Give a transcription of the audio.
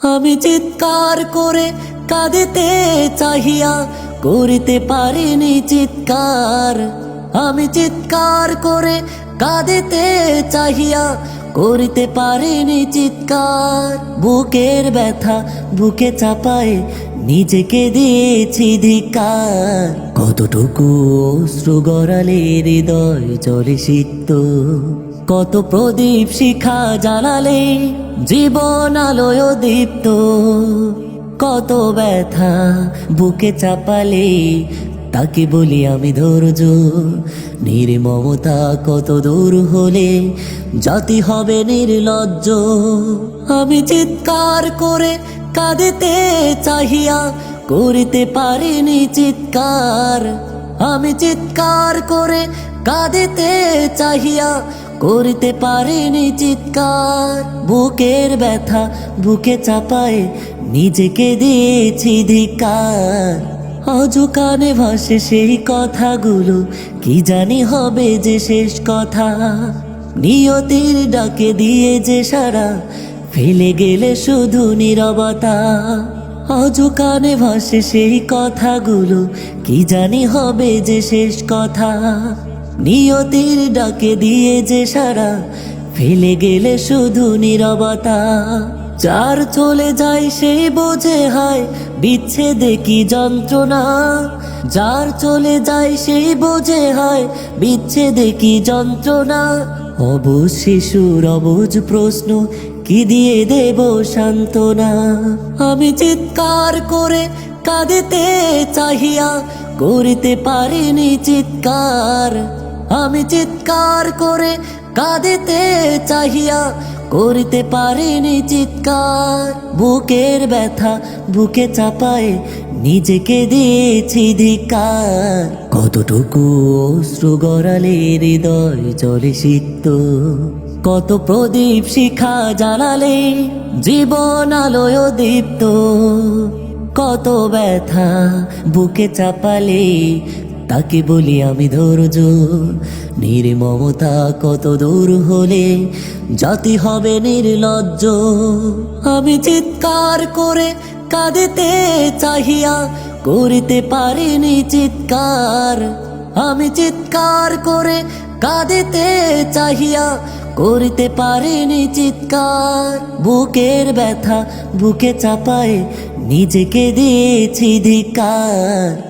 আমি চিৎকার করে কাঁদিতে চাহিয়া করিতে পারিনি চিৎকার। আমি চিৎকার করে কাঁদিতে চাহিয়া করিতে পারিনি চিৎকার। বুকের ব্যথা বুকে চাপায় নিজেকে দিয়েছি ধিকার কতটুকু অশ্রু গড়ালে হৃদয় জলে সিক্ত। কত প্রদীপ শিখা জ্বালালে, জীবন আলোয় দীপ্ত। কত ব্যথা বুকে চাপালে, তাকে বলি আমি ধৈর্য। নির্মমতা কত দূর হলে, জাতি হবে নির্লজ্জ। আমি চিৎকার করে কাঁদিতে চাহিয়া, করিতে পারিনি চিৎকার। আমি চিৎকার করে কাঁদিতে চাহিয়া করিতে পারেনি চিৎকার। বুকের ব্যথা বুকে চাপায় নিজেকে দিয়েছি ধিকার আজ কানে ভাসে সেই কথাগুলো, কি জানি হবে যে শেষ কথা। নিয়তির ডাকে দিয়ে যে সারা, ফেলে গেলে শুধু নীরবতা। আজ কানে ভাসে সেই কথাগুলো, কি জানি হবে যে শেষ কথা। নিয়তির ডাকে দিয়ে যে সারা ফেলে গেলে শুধু নীরবতা। যার চলে যায় সে বোঝে হয় বিচ্ছেদে কি যন্ত্রণা। যার চলে যায় সেই বোঝে হয় বিচ্ছেদে কি যন্ত্রণা। অবুজ শিশুর অবুজ প্রশ্ন, কি দিয়ে দেব সান্ত্বনা? আমি চিৎকার করে কাঁদিতে চাহিয়া করিতে পারিনি চিৎকার। আমি চিৎকার করে কাঁদিতে চাহিয়া করিতে পারিনি চিৎকার। বুকের ব্যথা বুকে চাপায় নিজেকে দিয়েছি ধিকার কতটুকু অশ্রু গড়ালে হৃদয় জলে সিক্ত। কত প্রদীপ শিখা জ্বালালে জীবন আলোয় দীপ্ত। কত ব্যথা বুকে চাপালে তাকে বলি আমি ধৈর্য। নির্মমতা কত দূর হলে জাতি হবে নির্লজ্জ। আমি চিৎকার করে কাঁদিতে চাহিয়া করিতে পারিনি চিৎকার। আমি চিৎকার করে কাঁদিতে চাহিয়া করিতে পারিনি চিৎকার। বুকের ব্যথা বুকে চাপায় নিজেকে দিয়েছি ধিকার